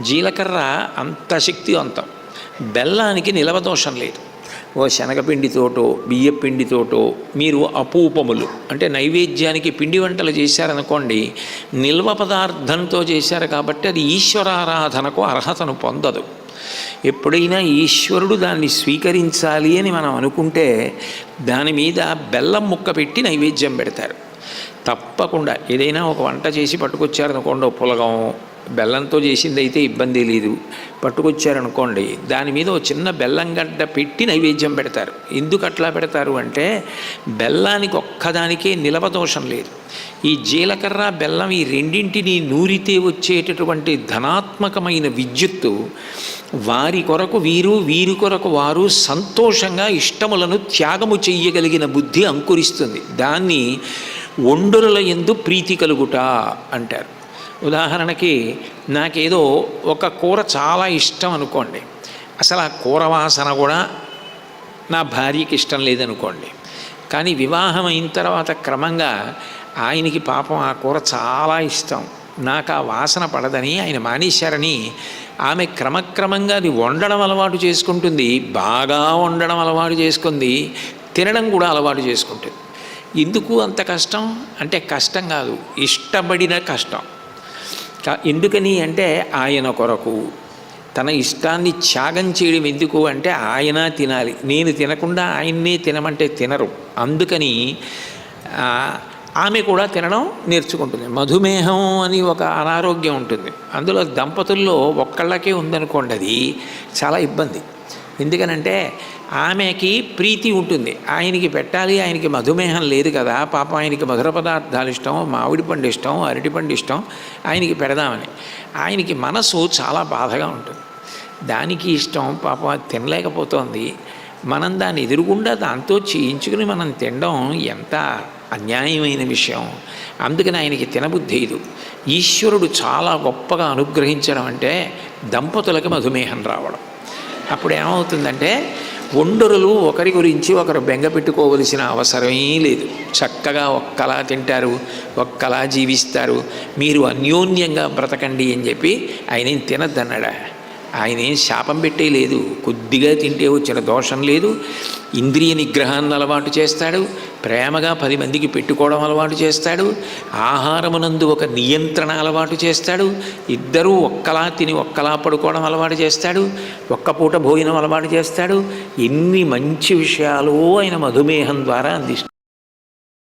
జీలకర్ర అంత శక్తివంతం. బెల్లానికి నిలవదోషం లేదు. ఓ శనగపిండితోటో బియ్యపిండితోటో మీరు అపూపములు. అంటే నైవేద్యానికి పిండి వంటలు చేశారనుకోండి నిల్వ పదార్థంతో చేశారు కాబట్టి అది ఈశ్వరారాధనకు అర్హతను పొందదు. ఎప్పుడైనా ఈశ్వరుడు దాన్ని స్వీకరించాలి అని మనం అనుకుంటే దాని మీద బెల్లం ముక్క పెట్టి నైవేద్యం పెడతారు. తప్పకుండా ఏదైనా ఒక వంట చేసి పట్టుకొచ్చారనుకోండి ఓ పులగం బెల్లంతో చేసింది అయితే ఇబ్బంది లేదు. పట్టుకొచ్చారనుకోండి దాని మీద ఒక చిన్న బెల్లం గడ్డ పెట్టి నైవేద్యం పెడతారు. ఎందుకు అట్లా పెడతారు అంటే బెల్లానికి ఒక్కదానికే నిలవదోషం లేదు. ఈ జీలకర్ర బెల్లం ఈ రెండింటిని నూరితే వచ్చేటటువంటి ధనాత్మకమైన విద్యుత్తు వారి కొరకు వీరు వీరి కొరకు వారు సంతోషంగా ఇష్టములను త్యాగము చెయ్యగలిగిన బుద్ధి అంకురిస్తుంది. దాన్ని ఒండరుల ఎందు ప్రీతి కలుగుట అంటారు. ఉదాహరణకి నాకేదో ఒక కూర చాలా ఇష్టం అనుకోండి. అసలు ఆ కూర వాసన కూడా నా భార్యకి ఇష్టం లేదనుకోండి. కానీ వివాహం అయిన తర్వాత క్రమంగా ఆయనకి పాపం ఆ కూర చాలా ఇష్టం. నాకు ఆ వాసన పడదని ఆయన మానేశారని ఆమె క్రమక్రమంగా అది వండడం అలవాటు చేసుకుంటుంది. బాగా వండడం అలవాటు చేసుకుంది. తినడం కూడా అలవాటు చేసుకుంటుంది. ఎందుకు అంత కష్టం? అంటే కష్టం కాదు. ఇష్టపడిన కష్టం. ఎందుకని అంటే ఆయన కొరకు. తన ఇష్టాన్ని త్యాగం చేయడం ఎందుకు అంటే ఆయన తినాలి. నేను తినకుండా ఆయన్నే తినమంటే తినరు. అందుకని ఆమె కూడా తినడం నేర్చుకుంటుంది. మధుమేహం అని ఒక అనారోగ్యం ఉంటుంది. అందులో దంపతుల్లో ఒక్కళ్ళకే ఉందనుకోండి అది చాలా ఇబ్బంది. ఎందుకనంటే ఆమెకి ప్రీతి ఉంటుంది. ఆయనకి పెట్టాలి ఆయనకి మధుమేహం లేదు కదా పాప ఆయనకి మధుర పదార్థాలు ఇష్టం మామిడి పండు ఇష్టం అరటిపండు ఇష్టం ఆయనకి పెడదామని. ఆయనకి మనసు చాలా బాధగా ఉంటుంది. దానికి ఇష్టం పాప తినలేకపోతోంది. మనం దాన్ని ఎదురుగుండా దాంతో చేయించుకుని మనం తినడం ఎంత అన్యాయమైన విషయం. అందుకని ఆయనకి తినబుద్ధేదు ఈశ్వరుడు చాలా గొప్పగా అనుగ్రహించడం అంటే దంపతులకి మధుమేహం రావడం. అప్పుడు ఏమవుతుందంటే ఒండరులు ఒకరి గురించి ఒకరు బెంగ పెట్టుకోవలసిన అవసరమే లేదు. చక్కగా ఒక్కలా తింటారు ఒక్కలా జీవిస్తారు. మీరు అన్యోన్యంగా బ్రతకండి అని చెప్పి ఆయన తినద్దన్నాడా? ఆయన ఏం శాపం పెట్టే లేదు. కొద్దిగా తింటే వచ్చిన దోషం లేదు. ఇంద్రియ నిగ్రహాన్ని అలవాటు చేస్తాడు. ప్రేమగా పది మందికి పెట్టుకోవడం అలవాటు చేస్తాడు. ఆహారమునందు ఒక నియంత్రణ అలవాటు చేస్తాడు. ఇద్దరూ ఒక్కలా తిని ఒక్కలా పడుకోవడం అలవాటు చేస్తాడు. ఒక్క పూట భోజనం అలవాటు చేస్తాడు. ఎన్ని మంచి విషయాలు ఆయన మధుమేహం ద్వారా అందిస్తాడు.